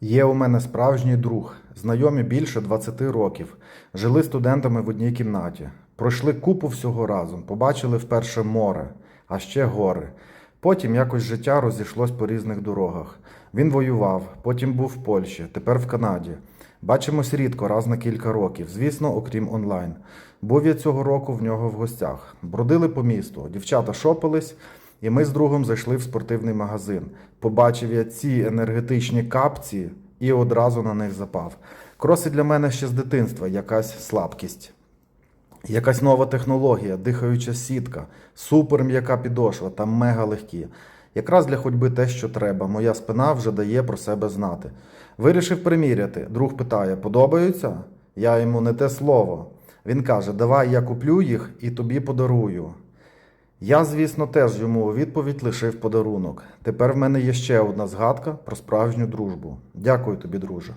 Є у мене справжній друг, знайомі більше 20 років. Жили студентами в одній кімнаті. Пройшли купу всього разом, побачили вперше море, а ще гори. Потім якось життя розійшлось по різних дорогах. Він воював, потім був в Польщі, тепер в Канаді. Бачимось рідко, раз на кілька років, звісно, окрім онлайн. Був я цього року в нього в гостях. Бродили по місту, дівчата шопились, і ми з другом зайшли в спортивний магазин. Побачив я ці енергетичні капці і одразу на них запав. Кроси для мене ще з дитинства, якась слабкість. Якась нова технологія, дихаюча сітка, супер м'яка підошва та мега легкі. Якраз для ходьби те, що треба. Моя спина вже дає про себе знати. Вирішив приміряти. Друг питає: подобаються? Я йому не те слово. Він каже: Давай я куплю їх і тобі подарую. Я, звісно, теж йому у відповідь лишив подарунок. Тепер в мене є ще одна згадка про справжню дружбу. Дякую тобі, друже.